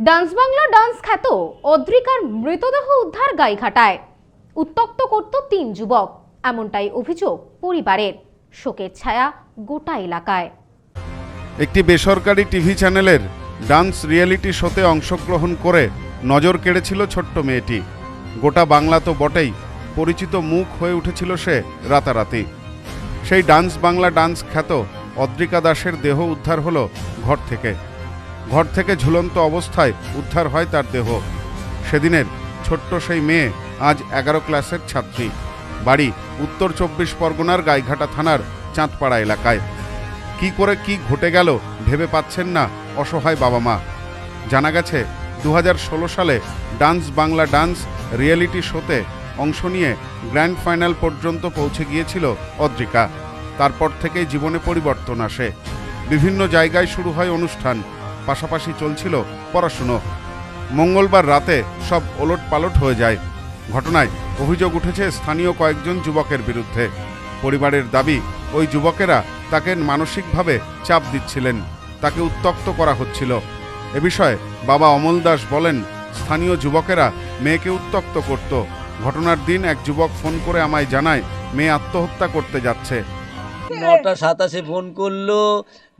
Dance Bangla dance খ্যাত অদ্রিকার মৃতদেহ উদ্ধার গাইঘাটায় উত্তক্ত করত তিন যুবক, এমনটাই অভিযোগ পরিবারের। শোকের ছায়া গোটা এলাকায়। একটি বেসরকারি টিভি চ্যানেলের ডান্স রিয়েলিটি শোতে অংশগ্রহণ করে নজর কেড়েছিল ছোট্ট মেয়েটি। গোটা বাংলা তো বটেই, পরিচিত মুখ হয়ে উঠেছিল সে রাতারাতি। সেই ডান্স বাংলা ডান্স খ্যাত অদ্রিকা দাসের দেহ উদ্ধার হলো ঘর থেকে। ঘর থেকে ঝুলন্ত অবস্থায় উদ্ধার হয় তার দেহ। সেদিনের ছোট্ট সেই মেয়ে আজ এগারো ক্লাসের ছাত্রী। বাড়ি উত্তর চব্বিশ পরগনার গাইঘাটা থানার চাঁদপাড়া এলাকায়। কি করে কি ঘটে গেল ভেবে পাচ্ছেন না অসহায় বাবা মা। জানা গেছে দু হাজার ষোলো সালে ডান্স বাংলা ডান্স রিয়েলিটি শোতে অংশ নিয়ে গ্র্যান্ড ফাইনাল পর্যন্ত পৌঁছে গিয়েছিল অদ্রিকা। তারপর থেকেই জীবনে পরিবর্তন আসে। বিভিন্ন জায়গায় শুরু হয় অনুষ্ঠান। পাশাপাশি চলছিল পড়াশুনো। মঙ্গলবার রাতে সব ওলট পালট হয়ে যায়। ঘটনায় অভিযোগ উঠেছে স্থানীয় কয়েকজন যুবকের বিরুদ্ধে। পরিবারের দাবি, ওই যুবকেরা তাকে মানসিকভাবে চাপ দিচ্ছিলেন, তাকে উত্তক্ত করা হচ্ছিল। এ বিষয়ে বাবা অমল দাস বলেন, স্থানীয় যুবকেরা মেয়েকে উত্তক্ত করত। ঘটনার দিন এক যুবক ফোন করে আমায় জানায়, মেয়ে আত্মহত্যা করতে যাচ্ছে। নটা সাতাশে ফোন করল।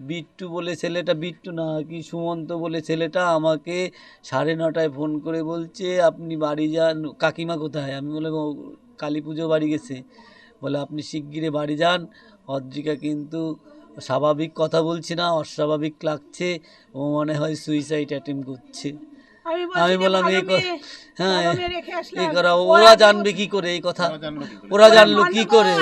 বিট্টু বলে ছেলেটা বিট্টু না কি সুমন্ত বলে ছেলেটা আমাকে সাড়ে নটায় ফোন করে বলছে আপনি বাড়ি যান কাকিমা কোথায়? আমি বললাম "ও কালী পুজো বাড়ি গেছে। বলে আপনি শিগগিরে বাড়ি যান। অদ্রিকা কিন্তু স্বাভাবিক কথা বলছে না অস্বাভাবিক লাগছে ও মনে হয় সুইসাইড অ্যাটেম্প করছে। আমি বললাম এই হ্যাঁ এই করা ওরা জানবে কি করে এই কথা। ওরা জানলো কি করে?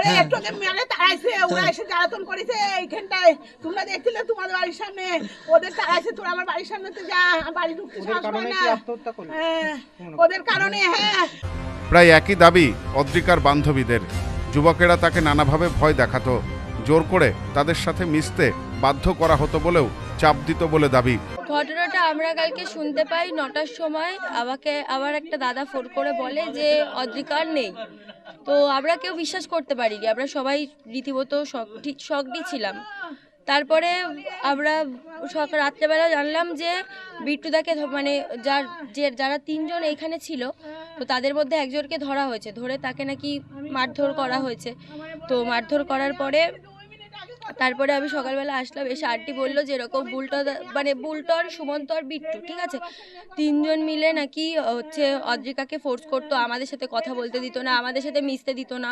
ওরা হ্যাঁ। একটু মেরে তাড়াইছে ওরা এসে জ্বালাতন করেছে এইখানটায়। তোমরা দেখছিলে তোমাদের বাড়ির সামনে? ওদের তাড়াইছে তোরা আমার বাড়ির সামনে তো যা বাড়ি ঢুকতে সাহস পায় না। হ্যাঁ, ওদের কারণে হ্যাঁ। প্রায় একই দাবি অদ্রিকার বান্ধবীদের। যুবকেরা তাকে নানাভাবে ভয় দেখাতো। জোর করে তাদের সাথে মিশতে বাধ্য করা হতো বলেও চাপ দিত বলে দাবি। ঘটনাটা আমরা কালকে শুনতে পাই নটার সময়। আমাকে আবার একটা দাদা ফোন করে বলে যে অদ্রিকার নেই। তো আমরা কেউ বিশ্বাস করতে পারিনি। আমরা সবাই রীতিমতো শকটি ছিলাম। তারপরে আমরা সকাল রাত্রেবেলা জানলাম যে বিট্টুদাকে মানে যার, যে যারা তিনজন এখানে ছিল, তো তাদের মধ্যে একজনকে ধরা হয়েছে। ধরে তাকে নাকি মারধর করা হয়েছে। তো মারধর করার পরে তারপরে আমি সকালবেলা আসলাম, এসে আন্টি বলল যে এরকম মানে বুলটন, সুমন্ত আর বিট্টু, ঠিক আছে? তিনজন মিলে নাকি হচ্ছে অদ্রিকাকে ফোর্স করতো, আমাদের সাথে কথা বলতে দিত না, আমাদের সাথে মিশতে দিত না।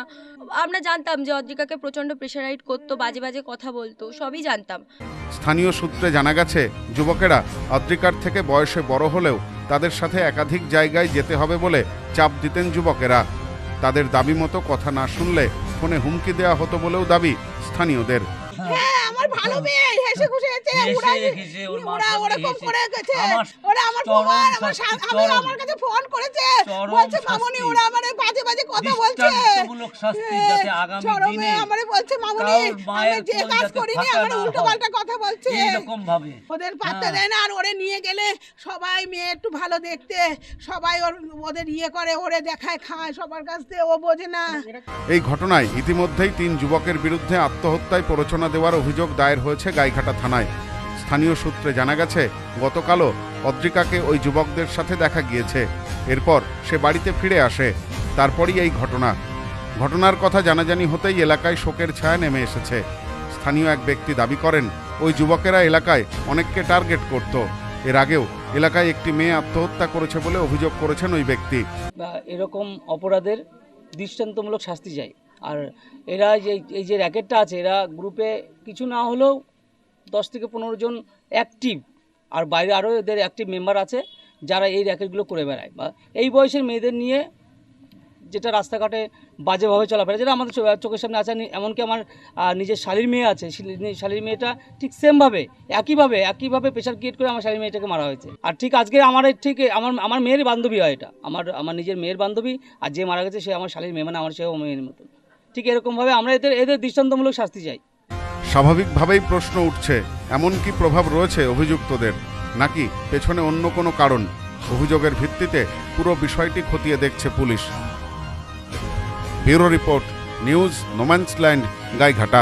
আমরা জানতাম যে অদ্রিকাকে প্রচণ্ড প্রেশারাইট করতো, বাজে বাজে কথা বলতো, সবই জানতাম। স্থানীয় সূত্রে জানা গেছে, যুবকেরা অদ্রিকার থেকে বয়সে বড় হলেও তাদের সাথে একাধিক জায়গায় যেতে হবে বলে চাপ দিতেন যুবকেরা। তাদের দাবি মতো কথা না শুনলে ফোনে হুমকি দেওয়া হতো বলেও দাবি স্থানীয়দের। হ্যাঁ আমার ভালো মেয়ে হেসে খুশি হয়েছে হেসে ওরা হেসে ওর মার ওরা সঙ্গে ওরকম করে গেছে ওরা আমার চরম আমার শাস্তি, আমার কাছে ফোন করেছে। বলছে শাস্তি। ওরা আমারে বাজে বাজে কথা বলছে। দৃষ্টান্তমূলক শাস্তি যাতে আগামী চরমে আমারে বলছে মামুনি আমি যে কাজ করিনি আমার উল্টো পাল্টা কথা বলছে। এইরকম ভাবে ওদের পাত্তা হ্যাঁ। দেয় না আর ওরে নিয়ে গেলে সবাই মেয়ে একটু ভালো দেখতে সবাই ওর ওদের ইয়ে করে ওরে দেখায় খায় সবার কাছ থেকে ও বোঝে না। এই ঘটনায় ইতিমধ্যেই তিন যুবকের বিরুদ্ধে আত্মহত্যায় প্ররোচনা দেওয়ার অভিযোগ দায়ের হয়েছে গাইঘাটা থানায়। স্থানীয় সূত্রে জানা গেছে, গতকালও অদ্রিকাকে ওই যুবকদের সাথে দেখা গিয়েছে। এরপর সে বাড়িতে ফিরে আসে। তারপরই এই ঘটনা। ঘটনার কথা জানাজানি হতেই এলাকায় শোকের ছায়া নেমে এসেছে। স্থানীয় এক ব্যক্তি দাবি করেন, ওই যুবকেরা এলাকায় অনেককে টার্গেট করত। এর আগেও এলাকায় একটি মেয়ে আত্মহত্যা করেছে বলে অভিযোগ করেছেন ওই ব্যক্তি। এরকম অপরাধের দৃষ্টান্তমূলক শাস্তি চাই। আর এরা যে, এই যে র্যাকেটটা আছে, এরা গ্রুপে কিছু না হলেও দশ থেকে পনেরো জন অ্যাক্টিভ আর বাইরে আরও এদের অ্যাক্টিভ মেম্বার আছে, যারা এই র্যাকেটগুলো করে বেড়ায়। বা এই বয়সের মেয়েদের নিয়ে যেটা রাস্তাঘাটে বাজেভাবে চলাফেরা, যেটা আমাদের চোখের সামনে আছে, এমনকি আমার নিজের শালির মেয়ে আছে শিলি- শালির মেয়েটা ঠিক সেমভাবে একইভাবে একইভাবে প্রেশার ক্রিয়েট করে আমার শালির মেয়েটাকে মারা হয়েছে। আর ঠিক আজকে আমার ঠিক আমার আমার মেয়ের বান্ধবী হয় এটা। আমার আমার নিজের মেয়ের বান্ধবী, আর যে মারা গেছে সে আমার শালির মেয়ে মানে আমার সেও মেয়ের মতো ঠিক এরকমভাবে আমরা এদের এদের দৃষ্টান্তমূলক শাস্তি চাই। স্বাভাবিকভাবেই প্রশ্ন উঠছে, এমন কি প্রভাব রয়েছে অভিযুক্তদের? নাকি পেছনে অন্য কোনো কারণ? অভিযোগের ভিত্তিতে পুরো বিষয়টি খতিয়ে দেখছে police. Bureau report, news no man's land Gaighata.